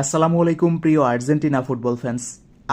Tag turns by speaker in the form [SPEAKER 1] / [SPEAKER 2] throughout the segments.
[SPEAKER 1] আসসালামু আলাইকুম, প্রিয় আর্জেন্টিনা ফুটবল ফ্যান্স।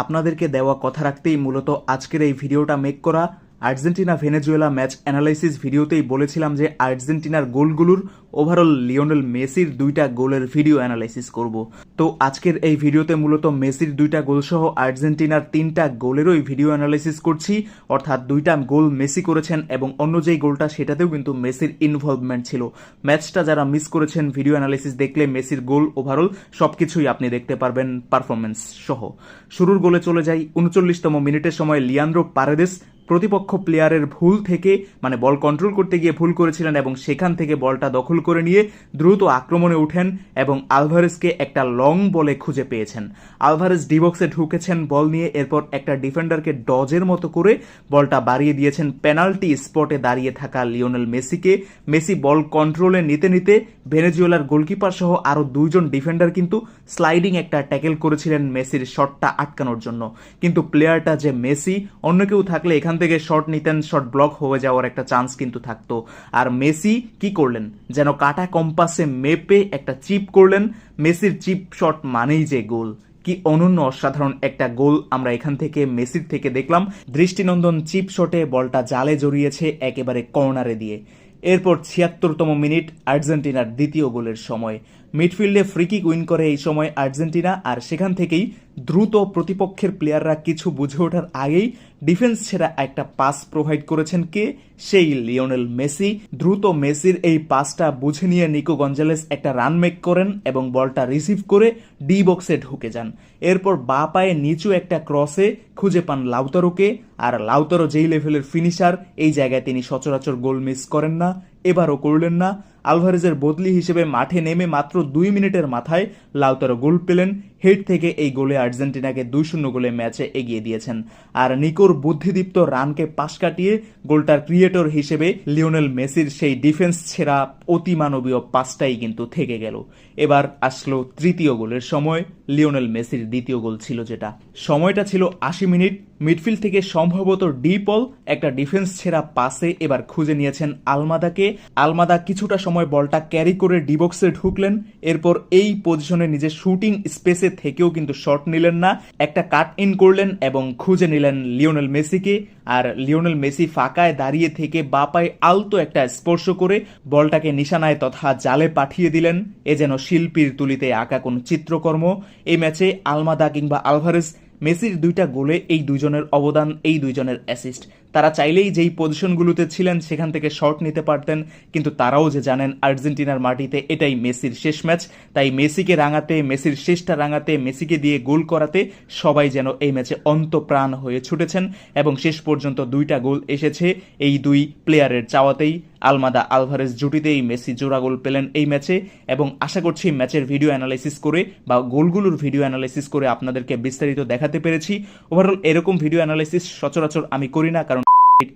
[SPEAKER 1] আপনাদেরকে দেওয়া কথা রাখতেই মূলত আজকের এই ভিডিওটা মেক করা। আর্জেন্টিনা ভেনেজুয়েলা ম্যাচ অ্যানালাইসিস ভিডিওতেই বলেছিলাম যে আর্জেন্টিনার গোলগুলোর ওভারঅল লিওনেল মেসির দুইটা গোলের ভিডিও অ্যানালাইসিস করব। তো আজকের এই ভিডিওতে মূলত মেসির দুইটা গোল সহ আর্জেন্টিনার তিনটা গোলেরই ভিডিও অ্যানালাইসিস করছি। অর্থাৎ দুইটা গোল মেসি করেছেন এবং অন্য যেই গোলটা সেটাতেও কিন্তু মেসির ইনভলভমেন্ট ছিল। ম্যাচটা যারা মিস করেছেন ভিডিও অ্যানালাইসিস দেখলে মেসির গোল ওভারঅল সবকিছুই আপনি দেখতে পারবেন পারফরমেন্স সহ। শুরুর গোলে চলে যাই। উনচল্লিশতম মিনিটের সময় লিয়ান্দ্রো পারেদেস প্রতিপক্ষ প্লেয়ারের ভুল থেকে মানে বল কন্ট্রোল করতে গিয়ে ভুল করেছিলেন এবং সেখান থেকে বলটা দখল করে নিয়ে দ্রুত আক্রমণে উঠেন এবং আলভারেজকে একটা লং বলে খুঁজে পেয়েছেন। আলভারেজ ডিবক্সে ঢুকেছেন বল নিয়ে, এরপর একটা ডিফেন্ডারকে ডজের মতো করে বলটা বাড়িয়ে দিয়েছেন পেনাল্টি স্পটে দাঁড়িয়ে থাকা লিওনেল মেসিকে। মেসি বল কন্ট্রোলে নিতে নিতে ভেনেজুয়েলার গোলকিপার সহ আরও দুইজন ডিফেন্ডার কিন্তু স্লাইডিং একটা ট্যাকেল করেছিলেন মেসির শটটা আটকানোর জন্য। কিন্তু প্লেয়ারটা যে মেসি, অন্য কেউ থাকলে এখান থেকে শট নিতেন, শট ব্লক হয়ে যাওয়ার একটা চান্স কিন্তু থাকতো। আর মেসি কি করলেন? যেন কাটা কম্পাসে মেপে একটা চিপ করলেন। মেসির চিপ শট মানেই যে গোল। কি অনন্য অসাধারণ একটা গোল আমরা এখান থেকে মেসির থেকে দেখলাম। দৃষ্টিনন্দন চিপ শটে বলটা জালে জড়িয়েছে একেবারে কর্নারে দিয়ে। এরপর ছিয়াত্তরতম মিনিট আর্জেন্টিনার দ্বিতীয় গোলের সময়। মিডফিল্ডে ফ্রিকিক উইন করে এই সময় আর্জেন্টিনা, আর সেখান থেকেই দ্রুত প্রতিপক্ষের প্লেয়াররা কিছু বুঝে ওঠার আগেই ডিফেন্স ছেড়া একটা পাস প্রোভাইড করেছেন কে? সেই লিওনেল মেসি। দ্রুত মেসির এই পাসটা বুঝে নিয়ে নিকো গঞ্জালেস একটা রান মেক করেন এবং বলটা রিসিভ করে ডি বক্সে ঢুকে যান। এরপর বা পায়ে নিচু একটা ক্রসে খুঁজে পান লাউতারোকে, আর লাউতারো যেই লেভেলের ফিনিশার, এই জায়গায় তিনি সচরাচর গোল মিস করেন না, এবারও করলেন না। আলভারেজের বদলি হিসেবে মাঠে নেমে মাত্র দুই মিনিটের মাথায় লাউতারো গোল পেলেন হেড থেকে এই গোলে আর্জেন্টিনাকে দুই শূন্য গোলে ম্যাচে এগিয়ে দিয়েছেন। আর নিকোর বুদ্ধিদীপ্ত রানকে পাশ কাটিয়ে গোলটার ক্রিয়েটর হিসেবে লিওনেল মেসির সেই ডিফেন্স ছেড়া অতিমানবীয় পাসটাই কিন্তু থেকে গেল। এবার আসলো তৃতীয় গোলের সময়। লিওনেল মেসির দ্বিতীয় গোল ছিল যেটা। সময়টা ছিল আশি মিনিট। মিডফিল্ড থেকে সম্ভবত ডিপল একটা ডিফেন্স ছেড়া পাসে এবার খুঁজে নিয়েছেন আলমাদাকে। আলমাদা কিছুটা সময় বলটা ক্যারি করে ডিবক্সে ঢুকলেন। এরপর এই পজিশনে নিজের শুটিং স্পেসে থেকেও কিন্তু শট নিলেন না। একটা কাট ইন করলেন এবং খুঁজে নিলেন লিওনেল মেসিকে। আর লিওনেল মেসি ফাঁকায় দাঁড়িয়ে থেকে বাপায় আলতো একটা স্পর্শ করে বলটাকে নিশানায় তথা জালে পাঠিয়ে দিলেন। এ যেন শিল্পীর তুলিতে আঁকা কোনো চিত্রকর্ম। এই ম্যাচে আলমাদা কিংবা আলভারেজ মেসির দুইটা গোলে এই দুইজনের অবদান, এই দুইজনের অ্যাসিস্ট তারা চাইলেই যেই পজিশনগুলোতে ছিলেন সেখান থেকে শট নিতে পারতেন, কিন্তু তারাও যে জানেন আর্জেন্টিনার মাটিতে এটাই মেসির শেষ ম্যাচ তাই মেসিকে রাঙাতে, মেসির শেষটা রাঙাতে, মেসিকে দিয়ে গোল করাতে সবাই যেন এই ম্যাচে অন্তপ্রাণ হয়ে ছুটেছেন। এবং শেষ পর্যন্ত দুইটা গোল এসেছে এই দুই প্লেয়ারের চাওয়াতেই। আলমাদা আলভারেজ জুটিতেই মেসি জোড়া গোল পেলেন এই ম্যাচে এবং আশা করছি ম্যাচের ভিডিও অ্যানালাইসিস করে বা গোলগুলোর ভিডিও অ্যানালাইসিস করে আপনাদেরকে বিস্তারিত দেখাতে পেরেছি। ওভারঅল এরকম ভিডিও অ্যানালাইসিস সচরাচর আমি করি না, কারণ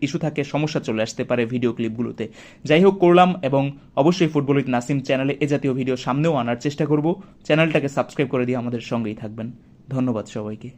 [SPEAKER 1] ইস্যু থাকে, সমস্যা চলে আসতে পারে ভিডিও ক্লিপগুলোতে যাই হোক, করলাম এবং অবশ্যই ফুটবলিক নাসিম চ্যানেলে এ জাতীয় ভিডিও সামনেও আনার চেষ্টা করব। চ্যানেলটাকে সাবস্ক্রাইব করে দিয়ে আমাদের সঙ্গেই থাকবেন। ধন্যবাদ সবাইকে।